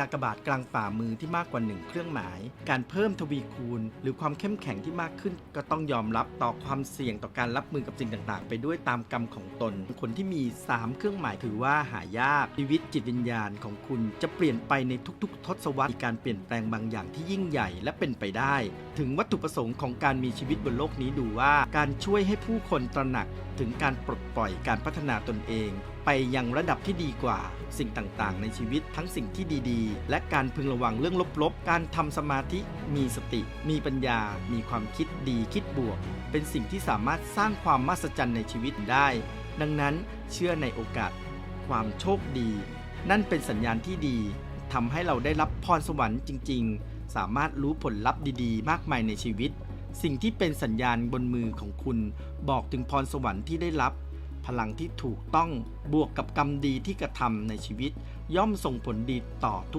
กากบาทกลางฝ่ามือที่มากกว่าหนึ่งเครื่องหมาย การเพิ่มทวีคูณ หรือความเข้มแข็งที่มากขึ้น ก็ต้องยอมรับต่อความเสี่ยงต่อการรับมือกับสิ่งต่างๆ ไปด้วยตามกรรมของตน คนที่มี 3 เครื่องหมายถือว่าหายากชีวิตจิตวิญญาณของคุณจะเปลี่ยนไปในทุกๆ ทศวรรษมีการเปลี่ยนแปลงบางอย่างที่ยิ่งใหญ่และเป็นไปได้ ถึงวัตถุประสงค์ของการมีชีวิตบนโลกนี้ดูว่า การช่วยให้ผู้คนตระหนักถึงการปลดปล่อยการพัฒนาตนเองไปยังระดับที่ดีกว่า สิ่งต่างๆ ในชีวิตทั้งสิ่งที่ดีๆ และการพึงระวังเรื่องลบๆ การทำสมาธิ มีสติ มีปัญญา มีความคิดดีคิดบวก เป็นสิ่งที่สามารถสร้างความมหัศจรรย์ในชีวิตได้ ดังนั้นเชื่อในโอกาส ความโชคดี นั่นเป็นสัญญาณที่ดีทำให้เราได้รับพรสวรรค์จริง ๆ สามารถรู้ผลลัพธ์ดีๆ มากมายในชีวิต สิ่งที่เป็นสัญญาณบนมือของคุณ บอกถึงพรสวรรค์ที่ได้รับ พลังที่ถูกต้องบวกกับกรรมดีที่กระทำในชีวิตย่อมส่งผลดีต่อทุก